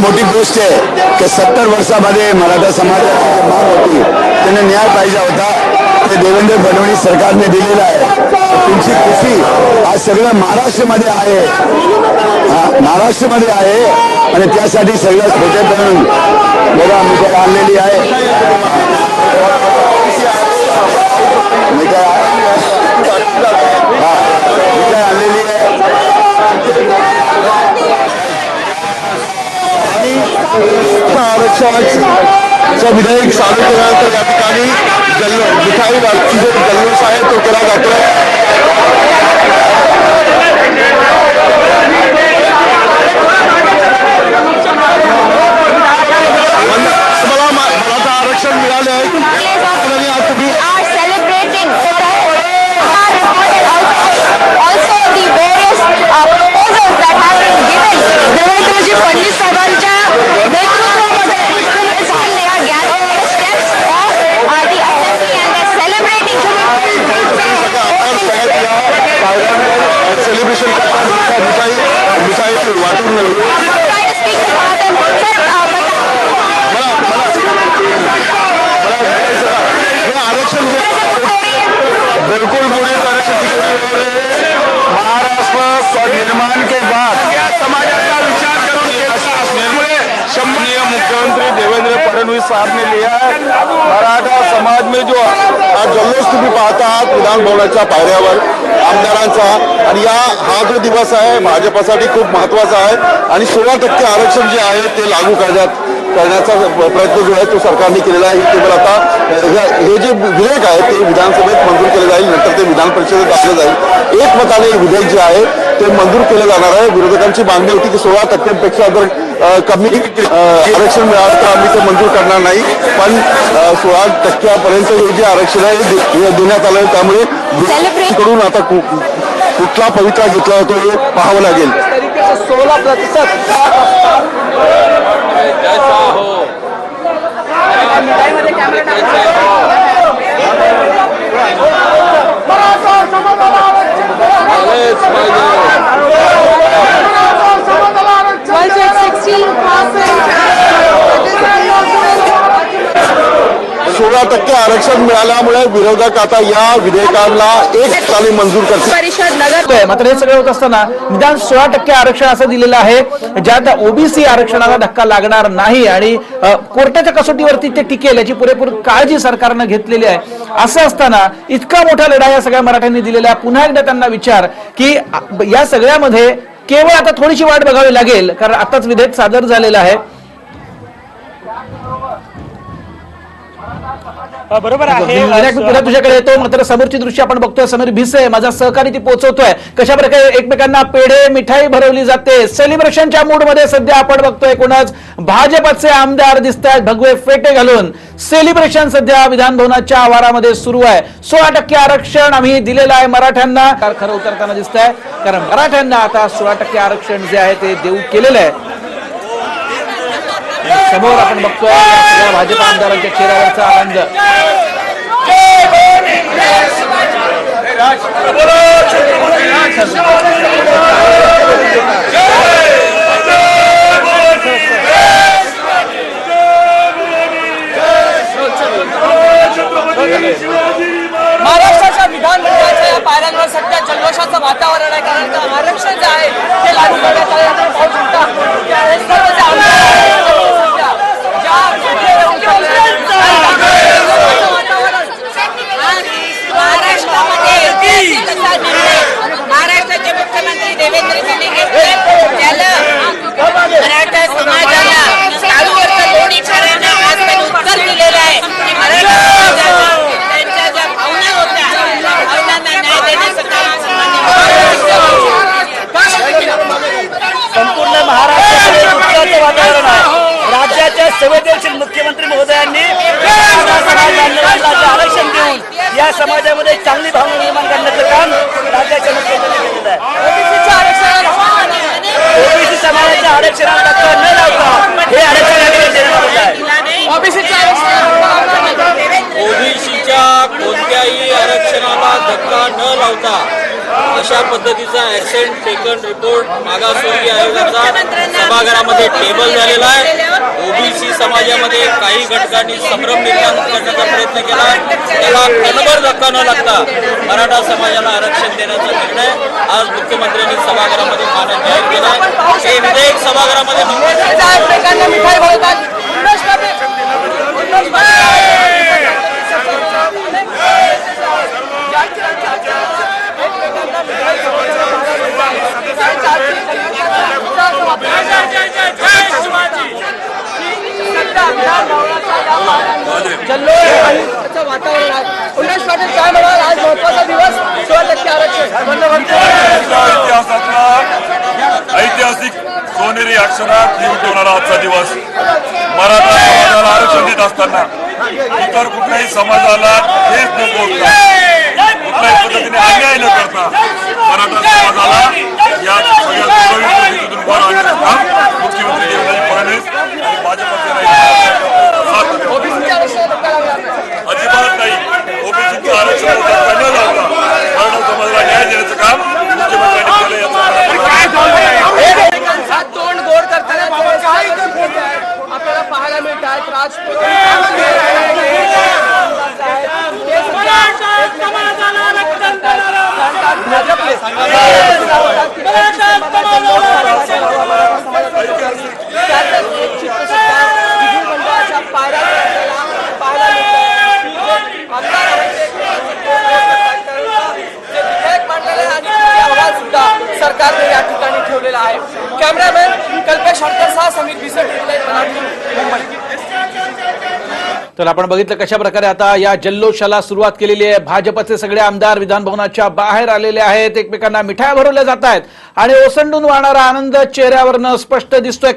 मोठी गोष्ट आहे की सत्तर वर्षामध्ये मराठा समाजाची जी माग होती त्यांना न्याय पाहिजे होता. ते देवेंद्र फडणवीस सरकारने दिलेला आहे. तुमची खुशी आज सगळं महाराष्ट्रामध्ये आहे. महाराष्ट्रमध्ये महाराष्ट्रामध्ये आहे आणि त्यासाठी सगळं छोटे बघा मिठाई आणलेली आहे. मी काय मिठाई आणलेली आहे आरक्षणाचा विधेयक सादर केल्यानंतर या ठिकाणी जल्लो मिठाई वाटची जो जल्लोष आहे. तो केला जातोय फडणवीस साहब ने लिया है। मराठा समाज में जो हा जल्लोष तुम्ही पाहता आहात विधान भवनाच्या पायऱ्यावर आमदारांचा आणि या हा जो दिवस आहे भाजपासाठी खूप महत्त्वाचा आहे आणि सोळा टक्के आरक्षण जे आहे ते लागू करण्यात करण्याचा प्रयत्न जो आहे तो सरकारने केलेला आहे. केवळ आता हे जे विधेयक आहे ते विधानसभेत मंजूर केले जाईल नंतर ते विधान परिषदेत टाकलं जाईल. एकमताने हे विधेयक जे आहे ते मंजूर केलं जाणार आहे. विरोधकांची मागणी होती की सोळा टक्क्यांपेक्षा जर कमी आरक्षण मिळालं तर आम्ही ते मंजूर करणार नाही. पण सोळा टक्क्यापर्यंत हे जे आरक्षण आहे देण्यात आलं त्यामुळे. कडून आता कु- कुठला पवित्रा घेतला जातो हे पाहावं लागेल. तरीके से सोलह प्रतिशत सोळा टक्के आरक्षण मिळाल्यामुळे विरोधक आता या विधेयकाला एक ठिकाणी मंजूर करतील. परिषद नगर आहे. मात्र हे सगळं होत असताना निदान सोळा टक्के आरक्षण असं दिलेलं आहे. ज्यात ओबीसी आरक्षणाला धक्का लागणार नाही आणि कोर्टाच्या कसोटीवरती ते टिकेल याची पुरेपूर काळजी सरकारनं घेतलेली आहे. असं असताना इतका मोठा लढा या सगळ्या मराठ्यांनी दिलेला आहे. पुन्हा एकदा त्यांना विचार की या सगळ्यामध्ये केवळ आता थोडीशी वाट बघावी लागेल. कारण आताच विधेयक सादर झालेलं आहे. बरोबर आहे. विनायक, मी पुन्हा तुझ्याकडे येतो मात्र समोरची दृश्य आपण बघतोय समीर भिसे माझा सहकारी ती पोहोचवतोय कशा प्रकारे एकमेकांना पेढे मिठाई भरवली जाते? सेलिब्रेशनच्या मूडमध्ये सध्या आपण बघतोय कोणाच? भाजपचे आमदार दिसत आहेत भगवे फेटे घालून. सेलिब्रेशन सध्या विधान भवनाच्या आवारामध्ये सुरू आहे. सोळा टक्के आरक्षण आम्ही दिलेलं आहे मराठ्यांना. खरं उतरताना दिसत आहे कारण मराठ्यांना आता सोळा टक्के आरक्षण जे आहे ते देऊ केलेलं आहे. समोर आपण बघतोय या सगळ्या भाजप आमदारांच्या चेहऱ्यावरचा आनंद महाराष्ट्राच्या देवेंद्र दिलेकर मराठा समाजाला तालुक्याचा दोन इशाऱ्यांना आजकाल उत्तर दिलेलं आहे. की मराठा त्यांच्या ज्या भावना होत्या त्या भावनांना न्याय देण्याचं काम संपूर्ण महाराष्ट्राकडे वातावरण राज्याच्या संवेदनशील मुख्यमंत्री महोदयांनी आरक्षण देऊन या समाजामध्ये चांगली घेतले अशा पद्धतीचा ऍक्शन टेकन रिपोर्ट मागासवर्गीय आयोगाचा सभागृहामध्ये टेबल झालेला आहे. ओबीसी समाजामध्ये काही घटकांनी संभ्रम निर्माण करण्याचा प्रयत्न केला. त्याला कणभर धक्का न लागता मराठा समाजाला आरक्षण देण्याचा निर्णय आज मुख्यमंत्र्यांनी सभागृहामध्ये मान्य जाहीर केला हे विधेयक सभागृहामध्ये मंजूर त्या एकमेकांना मिठाई भरवतात उल्हास पाटील उल्हास जल्लोषाचं वातावरण आहे उल्हास पाटील काय म्हणाल? आज महत्त्वाचा दिवस. सोळा टक्के आरक्षण. ऐतिहासिक सोनेरी अक्षरात लिहून ठेवणारा आजचा दिवस. मराठा समाजाला आरक्षण देत असताना इतर कुठल्याही समाजाला हेच नको होता कुठल्याही पद्धतीने अन्याय न करता मराठा समाजाला या सगळ्या सुरळीत पद्धतीतून वर आणण्याचं काम मुख्यमंत्री देवेंद्र फडणवीस आणि भाजपचे नायक साथ देतात. ओबीसीच्या आरक्षणाला धक्का लागला नाही. अजिबात नाही ओबीसीचं आरक्षण करण्यात लावता मराठा समाजाला न्याय देण्याचं काम मुख्यमंत्र्यांनी केलं याचा एकमेकांचा तोंड गोड करताना काही आपल्याला पाहायला मिळत आहेत राजपूत विधिमंडळाच्या पायऱ्या आपल्याला पाहायला मिळतं आमदार आहेत जे विधेयक मांडलेलं आहे आणि ते अहवाल सुद्धा सरकारने या ठिकाणी ठेवलेला आहे कॅमेरामॅन कल्पेश हडकरसह समीर भिसे मुंबई तर आपण बघितलं कशा प्रकारे आता या जल्लोषाला सुरुवात केलेली आहे. भाजपचे सगळे आमदार विधान भवनाच्या बाहेर आलेले आहेत. एकमेकांना मिठाया भरवल्या जात आहेत. आणि ओसंडून वाहणारा आनंद चेहऱ्यावरनं स्पष्ट दिसतोय.